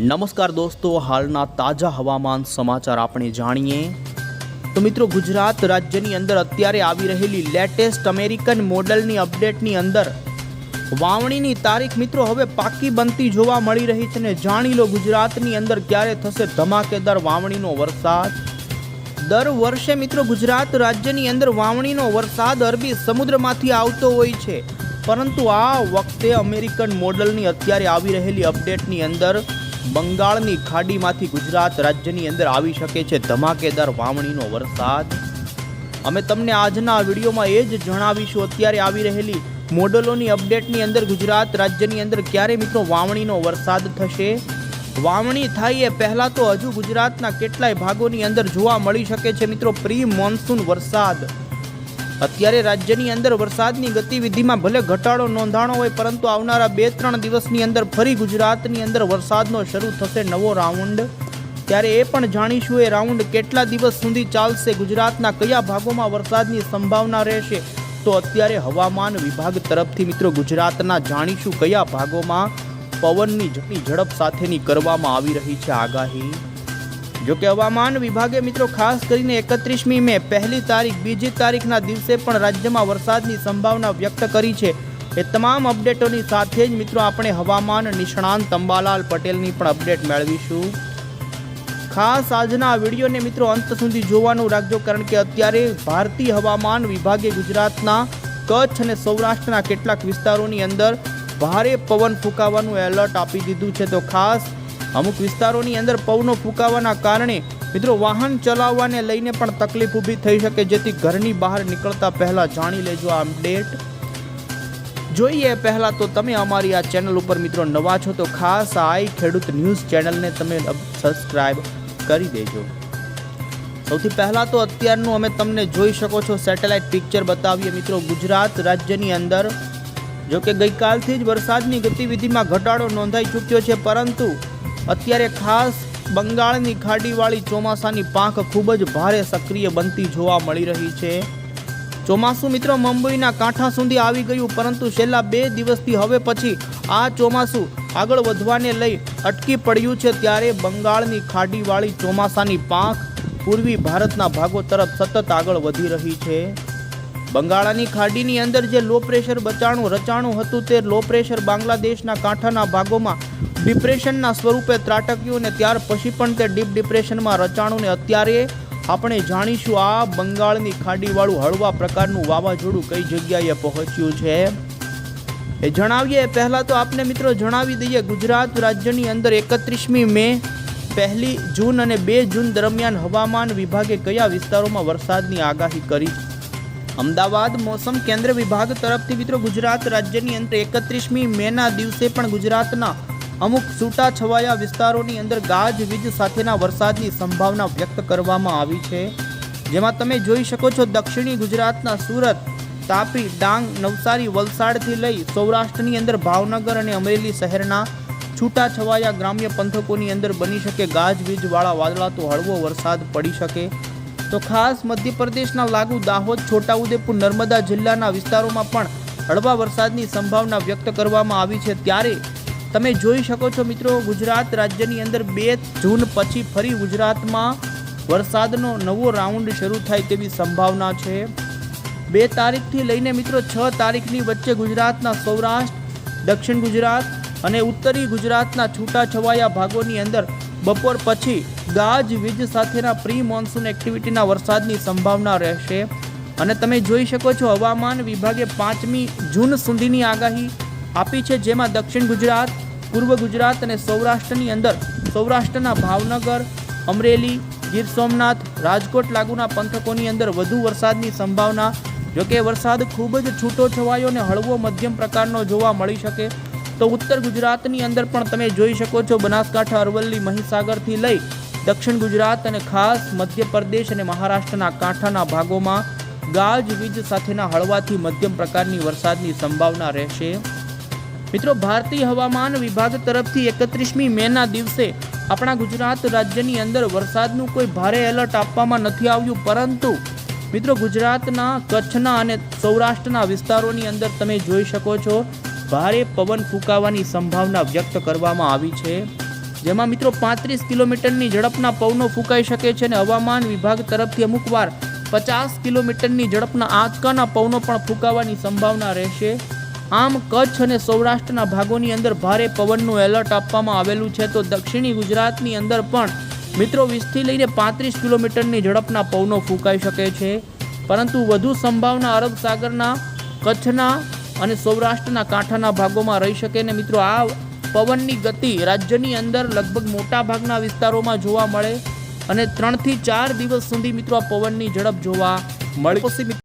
નમસ્કાર દોસ્તો, હાલના તાજા હવામાન સમાચાર આપણે જાણીએ. તો મિત્રો, ગુજરાત રાજ્યની અંદર અત્યારે આવી રહેલી લેટેસ્ટ અમેરિકન મોડલની અપડેટની અંદર વાવણીની તારીખ મિત્રો હવે પાકી બનતી જોવા મળી રહી છે ને જાણી લો ગુજરાતની અંદર ક્યારે થશે ધમાકેદાર વાવણીનો વરસાદ. દર વર્ષે મિત્રો ગુજરાત રાજ્યની અંદર વાવણીનો વરસાદ અરબી સમુદ્રમાંથી આવતો હોય છે. પરંતુ આ વખતે અમેરિકન મોડલની અત્યારે આવી રહેલી અપડેટની અંદર બંગાળની ખાડીમાંથી ગુજરાત રાજ્યની અંદર આવી શકે છે ધમાકેદાર વાવણીનો વરસાદ. અમે તમને આજના વિડીયોમાં એ જ જણાવીશું, અત્યારે આવી રહેલી મોડલોની અપડેટની અંદર ગુજરાત રાજ્યની અંદર ક્યારે મિત્રો વાવણીનો વરસાદ થશે? વાવણી થાય એ પહેલાં તો હજુ ગુજરાતના કેટલાય ભાગોની અંદર જોવા મળી શકે છે મિત્રો પ્રી મોન્સૂન વરસાદ. અત્યારે રાજ્યની અંદર વરસાદની ગતિવિધિમાં ભલે ઘટાડો નોંધાણો હોય, પરંતુ આવનારા બે ત્રણ દિવસની અંદર ફરી ગુજરાતની અંદર વરસાદનો શરૂ થશે નવો રાઉન્ડ. ત્યારે એ પણ જાણીશું એ રાઉન્ડ કેટલા દિવસ સુધી ચાલશે, ગુજરાતના કયા ભાગોમાં વરસાદની સંભાવના રહેશે. તો અત્યારે હવામાન વિભાગ તરફથી મિત્રો ગુજરાતના જાણીશું કયા ભાગોમાં પવનની ઝડપી સાથેની કરવામાં આવી રહી છે આગાહી. જો કે હવામાન વિભાગે મિત્રો ખાસ કરીને એકત્રીસમી મે પહેલી તારીખ, બીજી તારીખના દિવસે પણ રાજ્યમાં વરસાદની સંભાવના વ્યક્ત કરી છે. એ તમામ અપડેટોની સાથે જ મિત્રો આપણે હવામાન નિષ્ણાંત અંબાલાલ પટેલની પણ અપડેટ મેળવીશું. ખાસ આજના વિડીયોને મિત્રો અંત સુધી જોવાનું રાખજો, કારણ કે અત્યારે ભારતીય હવામાન વિભાગે ગુજરાતના કચ્છ અને સૌરાષ્ટ્રના કેટલાક વિસ્તારોની અંદર ભારે પવન ફૂંકાવાનું એલર્ટ આપી દીધું છે. તો ખાસ અમુક વિસ્તારોની અંદર પવનો ફૂંકાવાના કારણે મિત્રો વાહન ચલાવવાને લઈને પણ તકલીફ ઊભી થઈ શકે, જેથી ઘરની બહાર નીકળતા પહેલા જાણી લેજો આ અપડેટ. જોઈએ પહેલાં તો તમે અમારી આ ચેનલ ઉપર મિત્રો નવા છો તો ખાસ આઈ ખેડૂત ન્યૂઝ ચેનલને તમે સબસ્ક્રાઈબ કરી દેજો. સૌથી પહેલાં તો અત્યારનું અમે તમને જોઈ શકો છો સેટેલાઇટ પિક્ચર બતાવીએ મિત્રો. ગુજરાત રાજ્યની અંદર જો કે ગઈકાલથી જ વરસાદની ગતિવિધિમાં ઘટાડો નોંધાઈ ચૂક્યો છે, પરંતુ અત્યારે ખાસ બંગાળની ખાડીવાળી ચોમાસાની પાંખ ખૂબ જ ભારે સક્રિય બનતી જોવા મળી રહી છે. ચોમાસું મિત્રો મુંબઈના કાંઠા સુધી આવી ગયું, પરંતુ છેલ્લા બે દિવસથી હવે પછી આ ચોમાસું આગળ વધવાને લઈ અટકી પડ્યું છે ત્યારે બંગાળની ખાડીવાળી ચોમાસાની પાંખ પૂર્વી ભારતના ભાગો તરફ સતત આગળ વધી રહી છે. બંગાળાની ખાડીની અંદર જે લો પ્રેશર બચાણું રચાણું હતું તે લો પ્રેશર બાંગ્લાદેશના કાંઠાના ભાગોમાં ડિપ્રેશનના સ્વરૂપે ત્રાટક્યું અને ત્યાર પછી પણ તે ડીપ ડિપ્રેશનમાં રચાણું અત્યારે આપણે જાણીશું આ બંગાળની ખાડીવાળું હળવા પ્રકારનું વાવાઝોડું કઈ જગ્યાએ પહોંચ્યું છે. એ જણાવીએ, પહેલાં તો આપને મિત્રો જણાવી દઈએ, ગુજરાત રાજ્યની અંદર એકત્રીસમી મે પહેલી જૂન અને બે જૂન દરમિયાન હવામાન વિભાગે કયા વિસ્તારોમાં વરસાદની આગાહી કરી અમદાવાદ મોસમ કેન્દ્ર વિભાગ તરફથી મિત્રો ગુજરાત રાજ્યની અંદર એકત્રીસમી મેના દિવસે પણ ગુજરાતના અમુક છૂટા છવાયા વિસ્તારોની અંદર ગાજવીજ સાથેના વરસાદની સંભાવના વ્યક્ત કરવામાં આવી છે. જેમાં તમે જોઈ શકો છો દક્ષિણી ગુજરાતના સુરત, તાપી, ડાંગ, નવસારી, વલસાડથી લઈ સૌરાષ્ટ્રની અંદર ભાવનગર અને અમરેલી શહેરના છૂટા છવાયા ગ્રામ્ય પંથકોની અંદર બની શકે ગાજવીજવાળા વાદળા તો હળવો વરસાદ પડી શકે. તો ખાસ મધ્યપ્રદેશના લાગુ દાહોદ, છોટાઉદેપુર, નર્મદા જિલ્લાના વિસ્તારોમાં પણ હળવા વરસાદની સંભાવના વ્યક્ત કરવામાં આવી છે. ત્યારે તમે જોઈ શકો છો મિત્રો, ગુજરાત રાજ્યની અંદર બે જૂન પછી ફરી ગુજરાતમાં વરસાદનો નવો રાઉન્ડ શરૂ થાય તેવી સંભાવના છે. બે તારીખથી લઈને મિત્રો, છ તારીખની વચ્ચે ગુજરાતના સૌરાષ્ટ્ર, દક્ષિણ ગુજરાત અને ઉત્તરી ગુજરાતના છૂટાછવાયા ભાગોની અંદર બપોર પછી ગાજવીજ સાથેના પ્રી મોન્સૂન એક્ટિવિટીના વરસાદની સંભાવના રહેશે. અને તમે જોઈ શકો છો, હવામાન વિભાગે પાંચમી જૂન સુધીની આગાહી આપી છે, જેમાં દક્ષિણ ગુજરાત, પૂર્વ ગુજરાત અને સૌરાષ્ટ્રની અંદર સૌરાષ્ટ્રના ભાવનગર, અમરેલી, ગીર સોમનાથ, રાજકોટ લાગુના પંથકોની અંદર વધુ વરસાદની સંભાવના. જોકે વરસાદ ખૂબ જ છૂટો છવાયો અને હળવો મધ્યમ પ્રકારનો જોવા મળી શકે. તો ઉત્તર ગુજરાતની અંદર પણ તમે જોઈ શકો છો, બનાસકાંઠા, અરવલ્લી, મહીસાગરથી લઈ દક્ષિણ ગુજરાત અને ખાસ મધ્યપ્રદેશ અને મહારાષ્ટ્રના કાંઠાના ભાગોમાં ગાજવીજ સાથેના હળવાથી મધ્યમ પ્રકારની વરસાદની સંભાવના રહેશે. મિત્રો, ભારતીય હવામાન વિભાગ તરફથી એકત્રીસમી મેના દિવસે આપણા ગુજરાત રાજ્યની અંદર વરસાદનું કોઈ ભારે એલર્ટ આપવામાં નથી આવ્યું, પરંતુ મિત્રો, ગુજરાતના કચ્છના અને સૌરાષ્ટ્રના વિસ્તારોની અંદર તમે જોઈ શકો છો, ભારે પવન ફૂંકાવાની સંભાવના વ્યક્ત કરવામાં આવી છે. જેમાં મિત્રો પાંત્રીસ કિલોમીટરની ઝડપના પવનો ફૂંકાઈ શકે છે અને હવામાન વિભાગ તરફથી અમુકવાર પચાસ કિલોમીટરની ઝડપના આંચકાના પવનો પણ ફૂંકાવાની સંભાવના રહેશે. આમ, કચ્છ અને સૌરાષ્ટ્રના ભાગોની અંદર ભારે પવનનું એલર્ટ આપવામાં આવેલું છે. તો દક્ષિણી ગુજરાતની અંદર પણ મિત્રો વીસથી લઈને પાંત્રીસ કિલોમીટરની ઝડપના પવનો ફૂંકાઈ શકે છે. પરંતુ વધુ સંભાવના અરબ સાગરના, કચ્છના અને સૌરાષ્ટ્રના કાંઠાના ભાગોમાં રહી શકે ને મિત્રો આ પવનની ગતિ રાજ્યની અંદર લગભગ મોટા ભાગના વિસ્તારોમાં જોવા મળે અને ત્રણથી ચાર દિવસ સુધી મિત્રો પવનની ઝડપ જોવા મળે